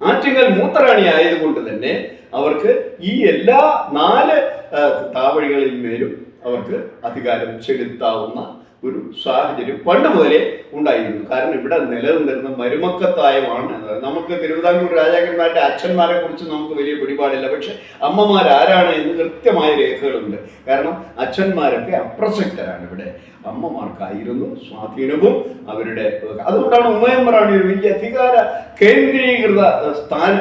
ആറ്റിങ്ങൽ മൂത്തറാണി ആയതുകൊണ്ട് തന്നെ അവർക്ക് ഈ എല്ലാ നാല് താവഴികളിന്മേലും അവർക്ക് അധികാരം ചെലുത്താവുന്ന ഒരു സാഹചര്യം പണ്ട് മുതലേ ഉണ്ടായിരുന്നു. കാരണം ഇവിടെ നിലനിന്നിരുന്ന മരുമക്കത്തായമാണ്. നമുക്ക് തിരുവിതാംകൂർ രാജാക്കന്മാരുടെ അച്ഛന്മാരെ കുറിച്ച് നമുക്ക് വലിയ പിടിപാടില്ല. പക്ഷെ അമ്മമാർ ആരാണ് എന്ന് കൃത്യമായ രേഖകളുണ്ട്. കാരണം അച്ഛന്മാരൊക്കെ അപ്രസക്തരാണ് ഇവിടെ. അമ്മമാർക്കായിരുന്നു സ്വാധീനവും അവരുടെ അതുകൊണ്ടാണ് ഉമ്മയമ്മറാണ് ഒരു വലിയ അധികാര കേന്ദ്രീകൃത സ്ഥാന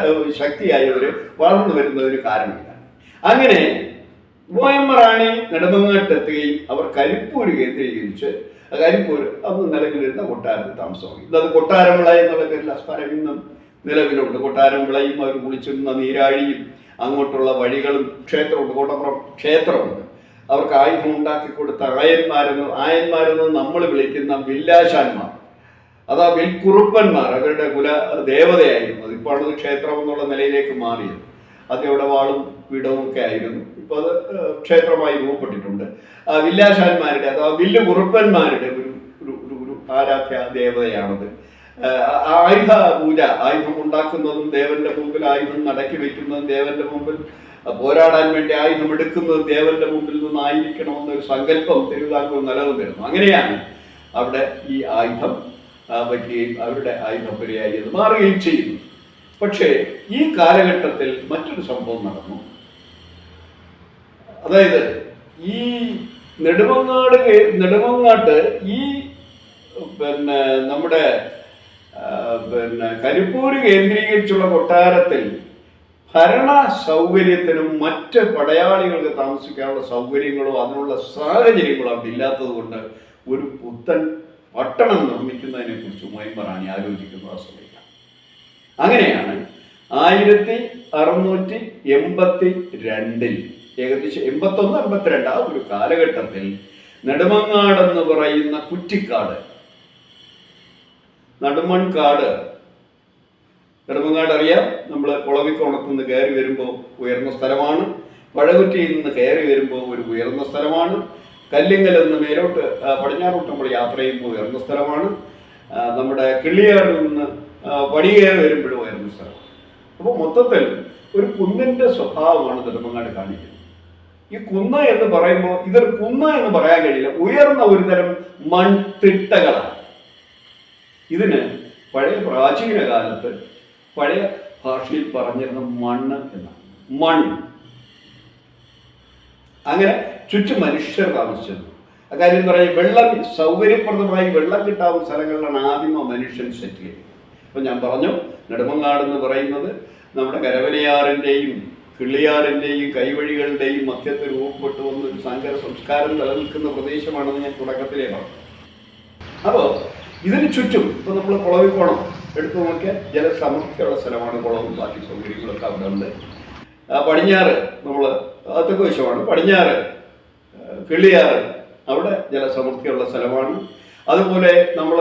ശക്തിയായി അവർ വളർന്നു വരുന്നതിന് കാരണമില്ല അങ്ങനെ ഉമയമ്മറാണി നെടുമങ്ങാട്ടെത്തുകയും അവർ കരിപ്പൂര് കേന്ദ്രീകരിച്ച് കരിപ്പൂര് അന്ന് നിലവിലിരുന്ന കൊട്ടാരത്തിൽ താമസമായി ഇന്നത് കൊട്ടാരവിള എന്നുള്ള പേരിൽ സ്ഥലം ഇന്നും നിലവിലുണ്ട്. കൊട്ടാരമിളയും അവർ കുളിച്ചിരുന്ന നീരാഴിയും അങ്ങോട്ടുള്ള വഴികളും ക്ഷേത്രമുണ്ട്. കോട്ടപ്പുറം ക്ഷേത്രമുണ്ട്. അവർക്ക് ആയുധം ഉണ്ടാക്കി കൊടുത്ത ആയന്മാരെന്ന് ആയന്മാരെന്ന് നമ്മൾ വിളിക്കുന്ന വില്ലാശാന്മാർ. അതാ വിൽക്കുറുപ്പന്മാർ. അവരുടെ കുല ദേവതയായിരുന്നു. അതിപ്പോഴത് ക്ഷേത്രം എന്നുള്ള നിലയിലേക്ക് മാറിയത്. അതെവിടെ വാളും പീഠവും ഒക്കെ ആയിരുന്നു. ക്ഷേത്രമായി രൂപപ്പെട്ടിട്ടുണ്ട്. വില്ലാശാന്മാരുടെ അഥവാ വില്ല് കുറുപ്പന്മാരുടെ ഒരു ഒരു ആരാധ്യ ദേവതയാണത്. ആയുധ പൂജ ആയുധം ഉണ്ടാക്കുന്നതും ദേവന്റെ മുമ്പിൽ ആയുധം നടക്കി വെക്കുന്നതും ദേവന്റെ മുമ്പിൽ പോരാടാൻ വേണ്ടി ആയുധം എടുക്കുന്നതും ദേവന്റെ മുമ്പിൽ നിന്നായിരിക്കണമെന്നൊരു സങ്കല്പം തിരുവിതാംകൂർ നിലനിന്നിരുന്നു. അങ്ങനെയാണ് അവിടെ ഈ ആയുധം വയ്ക്കുകയും അവരുടെ ആയുധപുരയായി അത് മാറുകയും ചെയ്യുന്നു പക്ഷേ ഈ കാലഘട്ടത്തിൽ മറ്റൊരു സംഭവം നടന്നു. അതായത് ഈ നെടുമങ്ങാട് നെടുമങ്ങാട്ട് ഈ പിന്നെ നമ്മുടെ പിന്നെ കരിപ്പൂര് കേന്ദ്രീകരിച്ചുള്ള കൊട്ടാരത്തിൽ ഭരണ സൗകര്യത്തിനും മറ്റ് പടയാളികൾക്ക് താമസിക്കാനുള്ള സൗകര്യങ്ങളോ അതിനുള്ള സാഹചര്യങ്ങളോ അവിടെ ഇല്ലാത്തത് കൊണ്ട് ഒരു പുത്തൻ പട്ടണം നിർമ്മിക്കുന്നതിനെ കുറിച്ച് മൈമ്പറാണി ആലോചിക്കുന്നത് ആ സമയത്ത്. അങ്ങനെയാണ് ആയിരത്തി അറുന്നൂറ്റി എൺപത്തി രണ്ടിൽ ഏകദേശം എൺപത്തൊന്ന് എൺപത്തിരണ്ട് ആ ഒരു കാലഘട്ടത്തിൽ നെടുമങ്ങാടെന്ന് പറയുന്ന കുറ്റിക്കാട് നടുമൺകാട്. നെടുമങ്ങാട് അറിയാം? നമ്മൾ കുളവിക്കോണത്ത് നിന്ന് കയറി വരുമ്പോൾ ഉയർന്ന സ്ഥലമാണ്. പഴകുറ്റിയിൽ നിന്ന് കയറി വരുമ്പോൾ ഒരു ഉയർന്ന സ്ഥലമാണ്. കല്ലിങ്ങൽ നിന്ന് മേലോട്ട് പടിഞ്ഞാറോട്ട് നമ്മൾ യാത്ര ചെയ്യുമ്പോൾ ഉയർന്ന സ്ഥലമാണ്. നമ്മുടെ കിള്ളിയാറിൽ നിന്ന് ആ, പടികേറി വരുമ്പോഴും ഉയർന്ന സ്ഥലമാണ്. അപ്പോൾ മൊത്തത്തിൽ ഒരു കുന്നിന്റെ സ്വഭാവമാണ് നെടുമങ്ങാട് കാണിക്കുന്നത്. ഈ കുന്ന് എന്ന് പറയുമ്പോൾ ഇതൊരു കുന്ന് എന്ന് പറയാൻ കഴിയില്ല. ഉയർന്ന ഒരു തരം മൺതിട്ടകളാണ്. ഇതിന് പഴയ പ്രാചീന കാലത്ത് പഴയ ഭാഷയിൽ പറഞ്ഞിരുന്ന മണ്ണ് എന്നാണ്. മൺ. അങ്ങനെ ചുറ്റും മനുഷ്യർ താമസിച്ചിരുന്നു. അക്കാര്യം പറയാം വെള്ളം സൗകര്യപ്രദമായി വെള്ളം കിട്ടാവുന്ന സ്ഥലങ്ങളിലാണ് ആദിമ മനുഷ്യൻ സെറ്റ് ചെയ്യുന്നത് അപ്പം ഞാൻ പറഞ്ഞു നെടുമങ്ങാട് എന്ന് പറയുന്നത് നമ്മുടെ കരവലയാറിന്റെയും കിള്ളിയാറിന്റെയും കൈവഴികളുടെയും മധ്യത്തിൽ രൂപപ്പെട്ടു വന്ന ഒരു സങ്കര സംസ്കാരം നിലനിൽക്കുന്ന പ്രദേശമാണെന്ന് ഞാൻ തുടക്കത്തിലേ പറഞ്ഞു. അപ്പോൾ ഇതിന് ചുറ്റും ഇപ്പോൾ നമ്മൾ കുളവിക്കോണം എടുത്തു നോക്കിയാൽ ജലസമൃദ്ധിയുള്ള സ്ഥലമാണ് കുളവും ബാക്കി സൗകര്യങ്ങളൊക്കെ അവിടെ ഉണ്ട്. പടിഞ്ഞാറ് നമ്മൾ അതൊക്കെ വശമാണ്. പടിഞ്ഞാറ് കിള്ളിയാറ് അവിടെ ജലസമൃദ്ധിയുള്ള സ്ഥലമാണ്. അതുപോലെ നമ്മൾ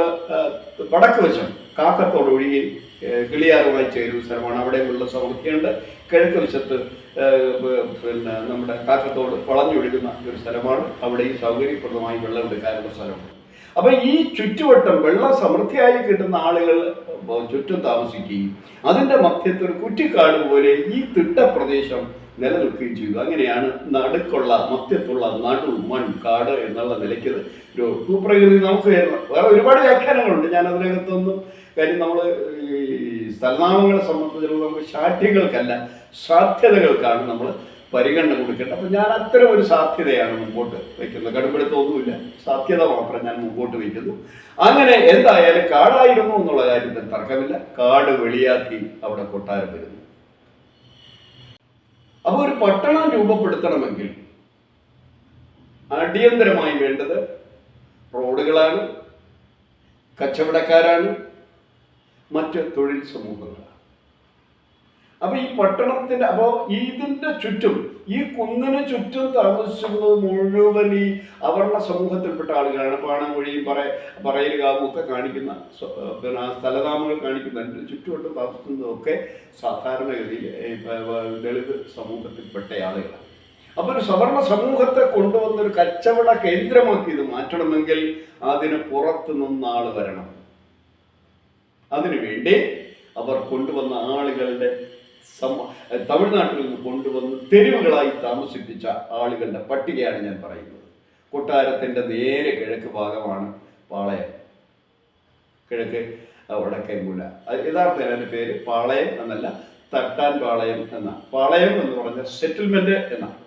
വടക്ക് വശം കാക്കത്തോട് ഒഴുകി ഏ, കിളിയാറുമായി ചേരുന്ന സ്ഥലമാണ്. അവിടെയുള്ള സമൃദ്ധിയുണ്ട് കിഴക്ക് വശത്ത് പിന്നെ നമ്മുടെ കാക്കത്തോട് വളഞ്ഞൊഴുകുന്ന ഒരു സ്ഥലമാണ്. അവിടെയും സൗകര്യപ്രദമായി വെള്ളം എടുക്കാനുള്ള സ്ഥലമാണ് അപ്പൊ ഈ ചുറ്റുവട്ടം വെള്ളം സമൃദ്ധിയായി കിട്ടുന്ന ആളുകൾ ചുറ്റും താമസിക്കുകയും അതിന്റെ മധ്യത്തിൽ കുറ്റിക്കാട് പോലെ ഈ തിട്ടപ്രദേശം നിലനിൽക്കുകയും ചെയ്തു. അങ്ങനെയാണ് നടുക്കുള്ള മധ്യത്തുള്ള നടു മൺ കാട് എന്നുള്ള നിലയ്ക്ക് ഒരു ഭൂപ്രകൃതി നമുക്ക് വേറെ ഒരുപാട് വ്യാഖ്യാനങ്ങളുണ്ട്. ഞാൻ അതിനകത്തൊന്നും കാര്യം നമ്മൾ ഈ സ്ഥലനാമങ്ങളെ സംബന്ധിച്ചിടത്തോളം നമുക്ക് ശാഠ്യങ്ങൾക്കല്ല സാധ്യതകൾക്കാണ് നമ്മൾ പരിഗണന കൊടുക്കേണ്ടത്. അപ്പം ഞാൻ അത്തരം ഒരു സാധ്യതയാണ് മുമ്പോട്ട് വയ്ക്കുന്നത് കടുപ്പെടുത്തൊന്നുമില്ല സാധ്യത മാത്രം ഞാൻ മുമ്പോട്ട് വയ്ക്കുന്നു അങ്ങനെ എന്തായാലും കാടായിരുന്നു എന്നുള്ള കാര്യത്തിൽ തർക്കമില്ല. കാട് വെളിയാക്കി അവിടെ കൊട്ടാരം വരുന്നു. അപ്പോൾ ഒരു പട്ടണം രൂപപ്പെടുത്തണമെങ്കിൽ അടിയന്തരമായി വേണ്ടത് റോഡുകളാണ് കച്ചവടക്കാരാണ് മറ്റ് തൊഴിൽ സമൂഹങ്ങൾ. അപ്പൊ ഈ പട്ടണത്തിന്റെ അപ്പോ ഇതിന്റെ ചുറ്റും ഈ കുന്നിന് ചുറ്റും താമസിച്ചിരുന്നത് മുഴുവൻ ഈ അവർണ സമൂഹത്തിൽപ്പെട്ട ആളുകളാണ്. പാണമൊഴിയും പറ പറയലുകാവും ഒക്കെ കാണിക്കുന്ന പിന്നെ സ്ഥലനാമങ്ങൾ കാണിക്കുന്ന ചുറ്റുവട്ടം താമസിക്കുന്നതൊക്കെ സാധാരണഗതിയിൽ ദളിത് സമൂഹത്തിൽപ്പെട്ട ആളുകളാണ്. അപ്പൊ ഒരു സവർണ സമൂഹത്തെ കൊണ്ടുവന്നൊരു കച്ചവട കേന്ദ്രമാക്കി ഇത് മാറ്റണമെങ്കിൽ അതിന് പുറത്തു നിന്നാൾ വരണം. അതിനുവേണ്ടി അവർ കൊണ്ടുവന്ന ആളുകളുടെ തമിഴ്നാട്ടിൽ നിന്ന് കൊണ്ടുവന്ന് തെരുവുകളായി താമസിപ്പിച്ച ആളുകളുടെ പട്ടികയാണ് ഞാൻ പറയുന്നത്. കൊട്ടാരത്തിന്റെ നേരെ കിഴക്ക് ഭാഗമാണ് പാളയം. കിഴക്ക് വടക്കേ മൂല. യഥാർത്ഥത്തിൽ അതിന്റെ പേര് പാളയം എന്നല്ല തട്ടാൻ പാളയം എന്ന. പാളയം എന്ന് പറഞ്ഞ സെറ്റിൽമെന്റ് എന്നാണ്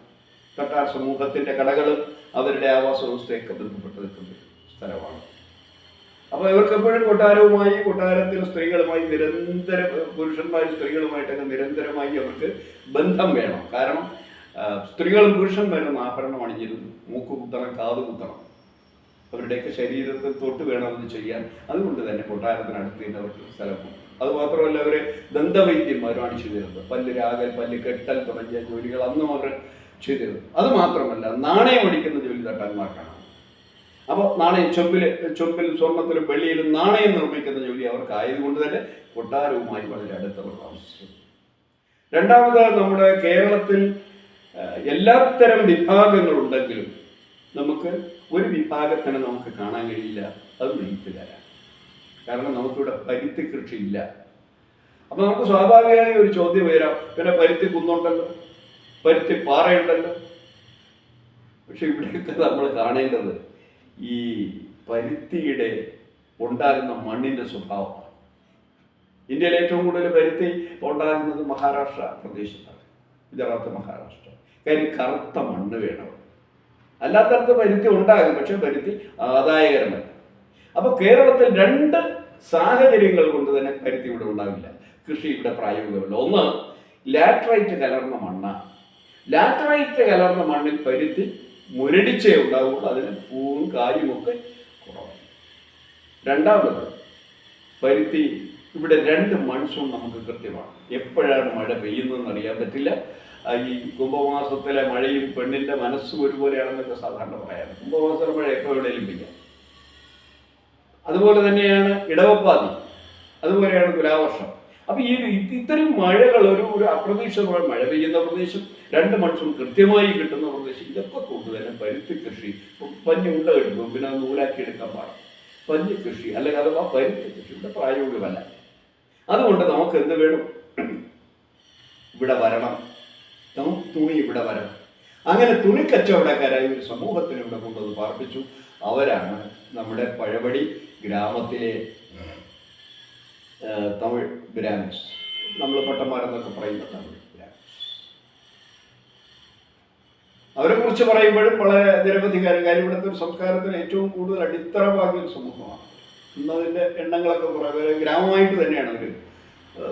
തട്ടാർ സമൂഹത്തിന്റെ കടകളും അവരുടെ ആവാസ വ്യവസ്ഥയൊക്കെ ബന്ധപ്പെട്ട് നിൽക്കുന്ന സ്ഥലമാണ്. അപ്പൊ ഇവർക്ക് എപ്പോഴും കൊട്ടാരവുമായി കൊട്ടാരത്തിലെ സ്ത്രീകളുമായി നിരന്തരം പുരുഷന്മാരും സ്ത്രീകളുമായിട്ടൊക്കെ നിരന്തരമായി അവർക്ക് ബന്ധം വേണം. കാരണം സ്ത്രീകളും പുരുഷന്മാരും ആഭരണം അണിഞ്ഞിരുന്നു. മൂക്ക് കുത്തണം കാത് കുത്തണം. അവരുടെയൊക്കെ ശരീരത്തിൽ തൊട്ട് വേണം അത് ചെയ്യാൻ. അതുകൊണ്ട് തന്നെ കൊട്ടാരത്തിനടുത്ത് തന്നെ അവർക്ക് സ്ഥലം അത് മാത്രമല്ല ദന്തവൈദ്യന്മാരും അണിച്ചു ചെയ്തിരുന്നത് പല്ല് രാഗൽ പല്ല് കെട്ടൽ തുടങ്ങിയ ജോലികൾ അന്നും അവർ ചെയ്തിരുന്നു. അത് മാത്രമല്ല നാണയം അടിക്കുന്ന ജോലി തട്ടാന്മാർക്കാണ്. അപ്പോൾ നാണയം ചൊമ്പിൽ ചൊമ്പിൽ സ്വർണത്തിലും വെള്ളിയിലും നാണയം നിർമ്മിക്കുന്ന ജോലി അവർക്ക് ആയതുകൊണ്ട് തന്നെ കൊട്ടാരവുമായി വളരെ അടുത്തുള്ള ആവശ്യം രണ്ടാമത് നമ്മുടെ കേരളത്തിൽ എല്ലാത്തരം വിഭാഗങ്ങളുണ്ടെങ്കിലും നമുക്ക് ഒരു വിഭാഗത്തിന് നമുക്ക് കാണാൻ കഴിയില്ല. അത് നെയ്ത്തുകാരാണ്. കാരണം നമുക്കിവിടെ പരുത്തി ഇല്ല. അപ്പൊ നമുക്ക് സ്വാഭാവികമായി ഒരു ചോദ്യം വരാം പിന്നെ പരുത്തി കുന്നുണ്ടല്ലോ പരുത്തി പാറയുണ്ടല്ലോ. പക്ഷെ ഇവിടെയൊക്കെ നമ്മൾ കാണേണ്ടത് ഈ പരുത്തിയുടെ ഉണ്ടാകുന്ന മണ്ണിന്റെ സ്വഭാവമാണ് ഇന്ത്യയിൽ ഏറ്റവും കൂടുതൽ പരുത്തി ഉണ്ടാകുന്നത് മഹാരാഷ്ട്ര പ്രദേശത്താണ്. ഗുജറാത്ത് മഹാരാഷ്ട്ര. കാര്യം കറുത്ത മണ്ണ് വേണം. അല്ലാത്തടത്ത് പരുത്തി ഉണ്ടാകും പക്ഷെ പരുത്തി ആദായകരമല്ല. അപ്പോൾ കേരളത്തിൽ രണ്ട് സാഹചര്യങ്ങൾ കൊണ്ട് തന്നെ പരുത്തി ഇവിടെ ഉണ്ടാവില്ല. കൃഷി ഇവിടെ പ്രായോഗികമല്ല. ഒന്ന് ലാറ്ററൈറ്റ് കലർന്ന മണ്ണാണ്. ലാറ്ററൈറ്റ് കലർന്ന മണ്ണിൽ പരുത്തി മുരടിച്ചേ ഉണ്ടാവുള്ളൂ. അതിന് പൂവും കാര്യമൊക്കെ കുറവാണ്. രണ്ടാമത് പരുത്തി ഇവിടെ രണ്ട് മൺസൂൺ നമുക്ക് കൃത്യമാണ്. എപ്പോഴാണ് മഴ പെയ്യുന്നതെന്ന് അറിയാൻ പറ്റില്ല. ഈ കുംഭമാസത്തിലെ മഴയും പെണ്ണിന്റെ മനസ്സും ഒരുപോലെയാണെന്നൊക്കെ സാധാരണ പറയാറ്. കുംഭമാസത്തിലെ മഴ എപ്പോൾ എവിടെയും പെയ്യാം. അതുപോലെ തന്നെയാണ് ഇടവപ്പാതി. അതുപോലെയാണ് തുലാവർഷം. അപ്പൊ ഈ ഇത് ഇത്തരം മഴകൾ ഒരു ഒരു അപ്രതീക്ഷിതമായ മഴ പെയ്യുന്ന പ്രദേശം രണ്ട് മൺസൂൺ കൃത്യമായി കിട്ടുന്ന പ്രദേശം ഇതൊക്കെ കൊണ്ട് പരുത്തി കൃഷി പഞ്ഞ് ഉണ്ട കിട്ടുമ്പോൾ പിന്നെ നൂലാക്കി എടുക്കാൻ പാടില്ല. പഞ്ഞി കൃഷി അല്ലെങ്കിൽ അഥവാ പരുത്തി കൃഷി ഇവിടെ പ്രായോഗികമല്ല. അതുകൊണ്ട് നമുക്ക് എന്ത് വേണം? ഇവിടെ വരണം. നമുക്ക് തുണി ഇവിടെ വരണം. അങ്ങനെ തുണി കച്ചവടക്കാരായ ഒരു സമൂഹത്തിന് ഇവിടെ കൊണ്ടുവന്ന് പാർപ്പിച്ചു. അവരാണ് നമ്മുടെ പഴവടി ഗ്രാമത്തിലെ തമിഴ് ബ്രാഹ്മിൻസ് നമ്മൾ പട്ടന്മാരെന്നൊക്കെ പറയുന്ന തമിഴ് ബ്രാഹ്മിൻസ് അവരെ കുറിച്ച് പറയുമ്പോഴും വളരെ നിരവധി കാര്യം. കാര്യം ഇവിടുത്തെ സംസ്കാരത്തിന് ഏറ്റവും കൂടുതൽ അടിത്തറ പാകിയ ഒരു സമൂഹമാണ്. ഇന്നതിന്റെ എണ്ണങ്ങളൊക്കെ കുറേ ഗ്രാമമായിട്ട് തന്നെയാണ് അവർ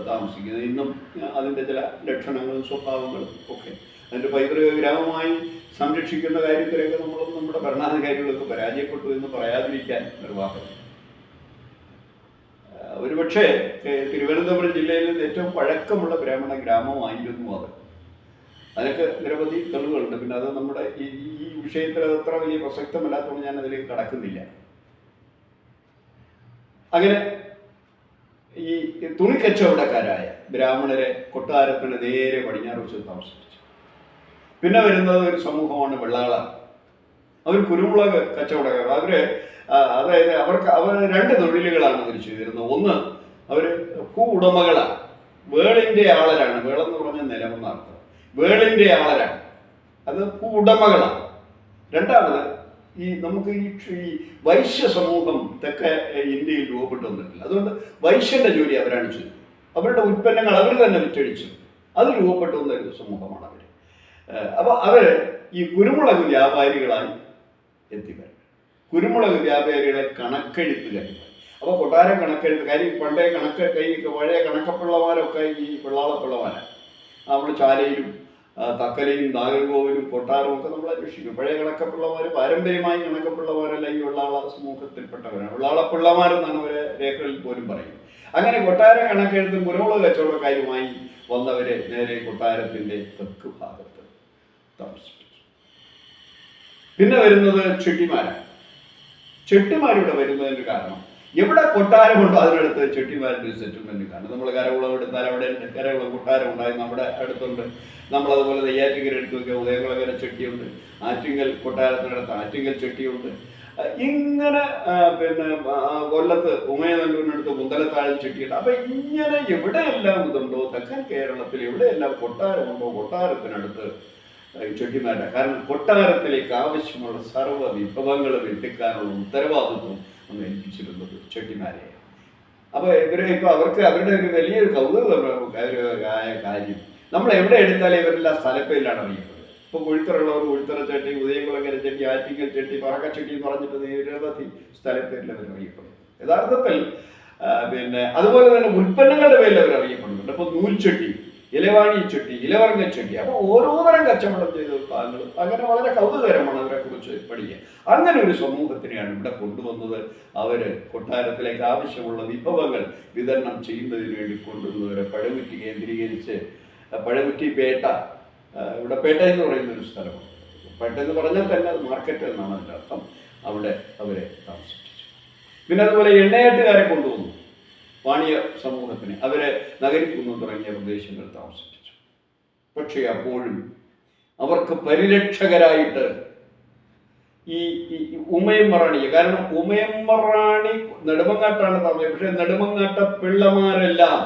താമസിക്കുന്നത്. ഇന്നും അതിന്റെ ചില ലക്ഷണങ്ങളും സ്വഭാവങ്ങളും ഒക്കെ അതിന്റെ പൈതൃക ഗ്രാമമായി സംരക്ഷിക്കുന്ന കാര്യത്തിലൊക്കെ നമ്മൾ നമ്മുടെ ഭരണാധികാരികളൊക്കെ പരാജയപ്പെട്ടു എന്ന് പറയാതിരിക്കാൻ നിർവാഹം ഒരുപക്ഷേ തിരുവനന്തപുരം ജില്ലയിൽ ഏറ്റവും പഴക്കമുള്ള ബ്രാഹ്മണ ഗ്രാമമായിരുന്നു അത്. അതിനൊക്കെ നിരവധി തെളിവുകളുണ്ട്. പിന്നെ അത് നമ്മുടെ ഈ ഈ വിഷയത്തിൽ അത് അത്ര വലിയ പ്രസക്തമല്ലാത്തതുകൊണ്ട് ഞാൻ അതിലേക്ക് കടക്കുന്നില്ല. അങ്ങനെ ഈ തുണിക്കച്ചവടക്കാരായ ബ്രാഹ്മണരെ കൊട്ടാരത്തിന് നേരെ പടിഞ്ഞാറ് വെച്ച് താമസിപ്പിച്ചു. പിന്നെ വരുന്നത് ഒരു സമൂഹമാണ് വെള്ളാള. അവർ കുരുമുളക് കച്ചവടക്കാർ. അവർ അതായത് അവർക്ക് അവർ രണ്ട് തൊഴിലുകളാണ് അവർ ചെയ്തിരുന്നത്. ഒന്ന് അവർ ഭൂ ഉടമകളാണ് വേളിന്റെ ആളരാണ്. വേളെന്ന് പറഞ്ഞ നിലമെന്ന വേളിന്റെ ആളരാണ്. അത് ഉടമകളാണ്. രണ്ടാമത് ഈ നമുക്ക് ഈ വൈശ്യ സമൂഹം തെക്കെ ഇന്ത്യയിൽ രൂപപ്പെട്ടു വന്നിട്ടില്ല. അതുകൊണ്ട് വൈശ്യന്റെ ജോലി അവരാണ് ചെയ്തത്. അവരുടെ ഉൽപ്പന്നങ്ങൾ അവർ തന്നെ വിറ്റഴിച്ചു. അത് രൂപപ്പെട്ടു വന്ന ഒരു സമൂഹമാണ് അവർ അപ്പോൾ അവർ ഈ കുരുമുളക് വ്യാപാരികളായി എത്തിവരും കുരുമുളക് വ്യാപാരികളെ കണക്കെഴുത്തുകാർ അപ്പോൾ കൊട്ടാരം കണക്കെഴുത്ത് കാര്യം പണ്ടേ കണക്ക് കൈ പഴയ കണക്കപ്പിള്ളമാരൊക്കെ ഈ പിള്ളാളപ്പിള്ളമാരാണ് നമ്മൾ ചാലയിലും തക്കലയും നാഗർകോവിലും കൊട്ടാരവും ഒക്കെ നമ്മൾ അന്വേഷിക്കും പഴയ കണക്കപ്പിള്ളമാർ പാരമ്പര്യമായി കണക്കപ്പിള്ളമാരല്ല ഈ വെള്ളാള സമൂഹത്തിൽപ്പെട്ടവരാണ്. വെള്ളാളപ്പിള്ളമാരെന്നാണ് അവരെ രേഖകളിൽ പോലും പറയും. അങ്ങനെ കൊട്ടാര കണക്കെഴുത്തും കുരുമുളക് കച്ചവടക്കാരുമായി വന്നവരെ നേരെ കൊട്ടാരത്തിന്റെ തെക്ക് ഭാഗത്ത് താമസിപ്പിച്ചു. പിന്നെ വരുന്നത് ചെട്ടിമാരാണ്. ചെട്ടിമാരിവിടെ വരുന്നതിന്റെ കാരണം എവിടെ കൊട്ടാരമുണ്ടോ അതിനടുത്ത് ചെട്ടിമാരുടെ ഒരു സെറ്റിൽമെന്റ് കാണും. നമ്മൾ കരകുളം എടുത്താൽ അവിടെ കരകുളം കൊട്ടാരം ഉണ്ടായി നമ്മുടെ അടുത്തുണ്ട്. നമ്മൾ അതുപോലെ നെയ്യാറ്റിങ്കൽ എടുത്ത് നോക്കിയാൽ ഉദയകുളകര ചെട്ടിയുണ്ട്. ആറ്റിങ്ങൽ കൊട്ടാരത്തിനടുത്ത് ആറ്റിങ്ങൽ ചെട്ടിയുണ്ട്. ഇങ്ങനെ പിന്നെ കൊല്ലത്ത് ഉമയനല്ലൂരിനടുത്ത് മുന്തലത്താഴം ചെട്ടിയുണ്ട്. അപ്പൊ ഇങ്ങനെ എവിടെയെല്ലാം ഇതുണ്ടോ? തെക്കൻ കേരളത്തിൽ എവിടെയെല്ലാം കൊട്ടാരമുണ്ടോ കൊട്ടാരത്തിനടുത്ത് ചെട്ടിമാരുടെ. കാരണം കൊട്ടാരത്തിലേക്ക് ആവശ്യമുള്ള സർവ വിഭവങ്ങളും എത്തിക്കാനുള്ള ഉത്തരവാദിത്വം ഒന്ന് ഏൽപ്പിച്ചിരുന്നത് ചെട്ടിമാരെ അപ്പോൾ ഇവർ ഇപ്പൊ അവർക്ക് അവരുടെ ഒരു വലിയൊരു കൗതുകമായ കാര്യം. നമ്മൾ എവിടെ എടുത്താലും ഇവരെല്ലാം സ്ഥലപ്പേരിലാണ് അറിയുന്നത്. ഇപ്പൊ കൊഴുത്തറുള്ളവർ കൊഴുത്തറ ചട്ടി ഉദയംകുളങ്ങര ചട്ടി ആറ്റിങ്ങൽ ചട്ടി പറക്കച്ചട്ടി എന്ന് പറഞ്ഞിട്ട് നിരവധി സ്ഥലപ്പേരിൽ അവർ അറിയപ്പെടും യഥാർത്ഥത്തിൽ പിന്നെ അതുപോലെ തന്നെ ഉൽപ്പന്നങ്ങളുടെ പേരിൽ അവർ അറിയപ്പെടുന്നുണ്ട്. ഇപ്പൊ നൂൽച്ചട്ടി ഇലവാണി ചുട്ടി ഇലവർങ്ങ ചുട്ടി. അപ്പൊ ഓരോ തരം കച്ചവടം ചെയ്ത ഉത്പാദനങ്ങളും അങ്ങനെ വളരെ കൗതുകരമാണ് അവരെ കുറിച്ച് പഠിക്കുക അങ്ങനെ ഒരു സമൂഹത്തിനെയാണ് ഇവിടെ കൊണ്ടുവന്നത്. അവർ കൊട്ടാരത്തിലേക്ക് ആവശ്യമുള്ള വിഭവങ്ങൾ വിതരണം ചെയ്യുന്നതിന് വേണ്ടി കൊണ്ടുവന്നവരെ പഴകുറ്റി കേന്ദ്രീകരിച്ച് പഴകുറ്റി പേട്ട. ഇവിടെ പേട്ട എന്ന് പറയുന്ന ഒരു സ്ഥലമാണ് പേട്ട എന്ന് പറഞ്ഞാൽ തന്നെ അത് മാർക്കറ്റ് എന്നാണ് അതിന്റെ അർത്ഥം. അവിടെ അവരെ താമസിപ്പിച്ചു. പിന്നെ അതുപോലെ എണ്ണയാട്ടുകാരെ കൊണ്ടുവന്നു. വാണിയ സമൂഹത്തിന് അവരെ നഗരിക്കുന്നു തുടങ്ങിയ പ്രദേശങ്ങൾ താമസിപ്പിച്ചു. പക്ഷേ അപ്പോഴും അവർക്ക് പരിരക്ഷകരായിട്ട് ഈ ഉമയം ഈ കാരണം ഉമയമ്മറാണി നെടുമങ്ങാട്ടാണ് പറഞ്ഞത് പക്ഷെ നെടുമങ്ങാട്ട പിള്ളമാരെല്ലാം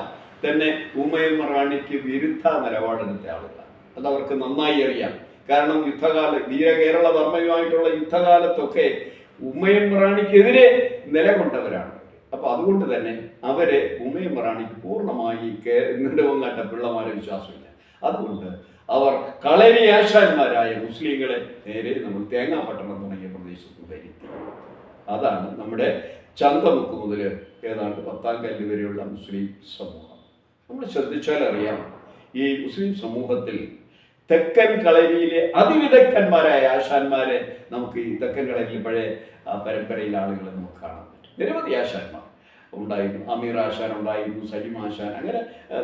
തന്നെ ഉമയമ്മറാണിക്ക് വിരുദ്ധ നിലപാടെടുത്ത ആളുകളാണ്. അത് അവർക്ക് നന്നായി അറിയാം. കാരണം യുദ്ധകാല വീരകേരള വർമ്മയുമായിട്ടുള്ള യുദ്ധകാലത്തൊക്കെ ഉമയമ്മറാണിക്കെതിരെ നിലകൊണ്ടവരാണ്. അപ്പൊ അതുകൊണ്ട് തന്നെ അവരെ ഉമയമ്മറാണിക്ക് പൂർണമായി കേ- നെടുമങ്ങാട്ട പിള്ളമാരെ വിശ്വാസമില്ല. അതുകൊണ്ട് അവർ കളരി ആശാന്മാരായ മുസ്ലിങ്ങളെ നേരെ നമ്മൾ തേങ്ങാപട്ടണം തുടങ്ങിയ പ്രദേശത്ത് വരുത്തി. അതാണ് നമ്മുടെ ചന്തമുക്ക് മുതൽ ഏതാണ്ട് പത്താം കല്ല് വരെയുള്ള മുസ്ലിം സമൂഹം. നമ്മൾ ശ്രദ്ധിച്ചാൽ അറിയാം ഈ മുസ്ലിം സമൂഹത്തിൽ തെക്കൻ കളരിയിലെ അതിവിദഗ്ധന്മാരായ ആശാന്മാരെ നമുക്ക് ഈ തെക്കൻ കളരിയിൽ പഴയ പരമ്പരയിലെ ആളുകളെ നമുക്ക് പറ്റും നിരവധി ആശാന്മാർ ഉണ്ടായിരുന്നു. അമീർ ആശാൻ ഉണ്ടായിരുന്നു സലിം ആശാൻ അങ്ങനെ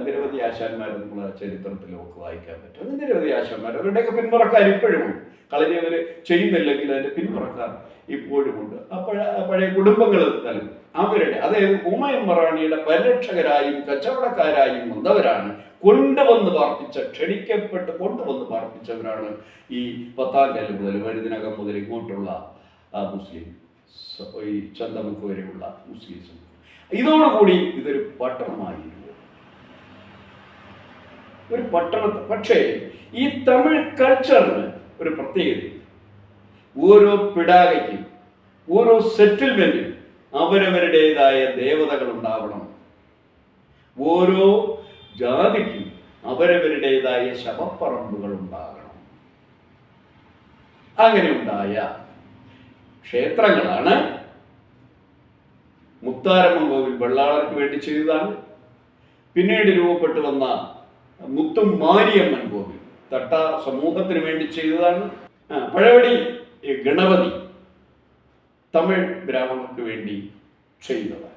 നിരവധി ആശാന്മാർ നമ്മൾ ചരിത്രത്തിൽ നമുക്ക് വായിക്കാൻ പറ്റും. അത് നിരവധി ആശാന്മാർ. അവരുടെയൊക്കെ പിന്മുറക്കാർ ഇപ്പോഴുമുണ്ട് കളരി അവർ ചെയ്യുന്നില്ലെങ്കിൽ അതിന്റെ പിന്മുറക്കാർ ഇപ്പോഴുമുണ്ട് ഉണ്ട്. പഴയ പഴയ കുടുംബങ്ങൾ നൽകും അവരുടെ അതായത് ഉമയമ്മറാണിയുടെ പരിരക്ഷകരായും കച്ചവടക്കാരായും വന്നവരാണ്. കൊണ്ടുവന്ന് പാർപ്പിച്ച ക്ഷണിക്കപ്പെട്ട് കൊണ്ടുവന്ന് പാർപ്പിച്ചവരാണ് ഈ പത്താം കല്ല് മുതൽ വരുതിനകം മുതൽ ഇങ്ങോട്ടുള്ള മുസ്ലിം ഈ ചന്തമുക്ക് വരെയുള്ള മുസ്ലിം ഇതോടുകൂടി ഇതൊരു പട്ടണമായിരുന്നു. ഒരു പട്ടണത്തെ പക്ഷേ ഈ തമിഴ് കൾച്ചറിന് ഒരു പ്രത്യേകത ഓരോ പിടാകയ്ക്കും ഓരോ സെറ്റിൽമെന്റിനും അവരവരുടേതായ ദേവതകൾ ഉണ്ടാവണം. ഓരോ ജാതിക്കും അവരവരുടേതായ ശവപ്പറമ്പുകൾ ഉണ്ടാകണം. അങ്ങനെ ഉണ്ടായ ക്ഷേത്രങ്ങളാണ്. മുത്താരമ്മ കോവിൽ വെള്ളാളർക്ക് വേണ്ടി ചെയ്തതാണ്. പിന്നീട് രൂപപ്പെട്ടു വന്ന മുത്തും മാരിയമ്മൻ കോവിൽ തട്ട സമൂഹത്തിന് വേണ്ടി ചെയ്തതാണ്. പഴവടി ഗണപതി തമിഴ് ബ്രാഹ്മണർക്ക് വേണ്ടി ചെയ്തതാണ്.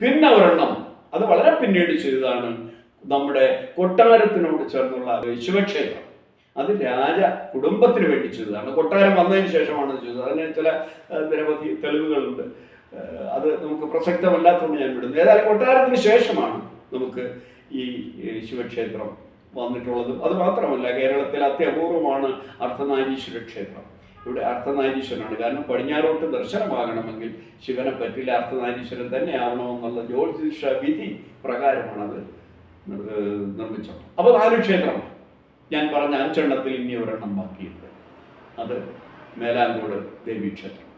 പിന്നെ ഒരെണ്ണം അത് വളരെ പിന്നീട് ചെയ്തതാണ് നമ്മുടെ കൊട്ടാരത്തിനോട് ചേർന്നുള്ള ശിവക്ഷേത്രം. അത് രാജ കുടുംബത്തിന് വേണ്ടി ചെയ്തതാണ്. കൊട്ടാരം വന്നതിന് ശേഷമാണ് ചെയ്തത്. അതിന് ചില നിരവധി തെളിവുകളുണ്ട്. അത് നമുക്ക് പ്രസക്തമല്ലാത്തതുകൊണ്ട് ഞാൻ വിടുന്നു. ഏതായാലും കൊട്ടാരത്തിന് ശേഷമാണ് നമുക്ക് ഈ ശിവക്ഷേത്രം വന്നിട്ടുള്ളതും. അത് മാത്രമല്ല കേരളത്തിൽ അത്യപൂർവമാണ് അർദ്ധനാരീശ്വര ക്ഷേത്രം. ഇവിടെ അർദ്ധനാരീശ്വരനാണ്. കാരണം പടിഞ്ഞാറോട്ട് ദർശനമാകണമെങ്കിൽ ശിവനെ പറ്റില്ല അർദ്ധനാരീശ്വരൻ തന്നെ ആവണമെന്നുള്ള ജ്യോതിഷ വിധി അത് നിർമ്മിച്ചത്. അപ്പോൾ നാല് ക്ഷേത്രമാണ് ഞാൻ പറഞ്ഞ അഞ്ചെണ്ണത്തിൽ ഇനി ഒരെണ്ണം ബാക്കിയുണ്ട്. അത് മേലാങ്കോട് ദേവീക്ഷേത്രം.